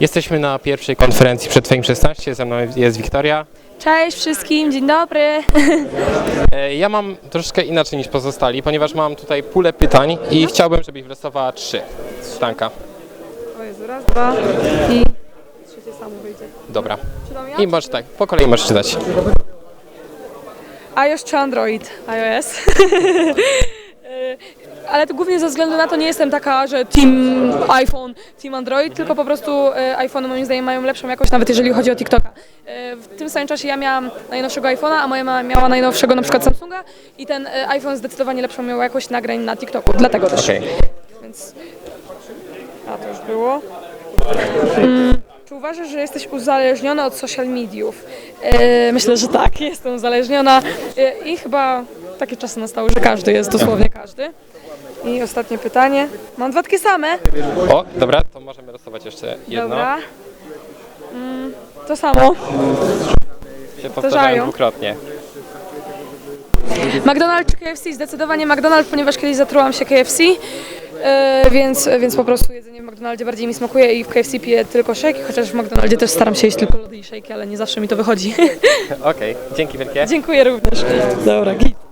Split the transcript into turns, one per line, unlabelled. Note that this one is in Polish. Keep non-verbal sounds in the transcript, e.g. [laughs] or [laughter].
Jesteśmy na pierwszej konferencji przed Fame 16, ze mną jest Wiktoria.
Cześć wszystkim, dzień dobry.
E, Ja mam troszeczkę inaczej niż pozostali, ponieważ mam tutaj pulę pytań i chciałbym, żebyś wylosowała trzy. Sztanka.
O Jezu, raz, dwa i trzecie samo wyjdzie.
Dobra. I możesz tak, po kolei możesz czytać.
iOS czy Android? iOS. [laughs] Ale to głównie ze względu na to nie jestem taka, że team iPhone, team Android, tylko po prostu y, iPhone moim zdaniem mają lepszą jakość, nawet jeżeli chodzi o TikToka. Y, W tym samym czasie ja miałam najnowszego iPhone'a, a moja mama miała najnowszego na przykład Samsunga i ten y, iPhone zdecydowanie lepszą miał jakość nagrań na TikToku, dlatego też.
Okej.
Więc... A to już było. Mm, czy uważasz, że jesteś uzależniona od social mediów? E, myślę, że tak, [laughs] jestem uzależniona e, i chyba takie czasy nastały, że każdy jest, dosłownie każdy. I ostatnie pytanie. Mam dwa takie same.
O, dobra, to możemy losować jeszcze jedno.
Dobra. Mm, to samo.
Się Powtarzają. dwukrotnie.
McDonald's czy KFC? Zdecydowanie McDonald's, ponieważ kiedyś zatrułam się KFC. E, więc, więc po prostu jedzenie w McDonaldzie bardziej mi smakuje i w KFC piję tylko shake, chociaż w McDonaldzie też staram się jeść tylko lody i shake, ale nie zawsze mi to wychodzi. [laughs]
Okej, dzięki wielkie.
Dziękuję również. Dobra, git.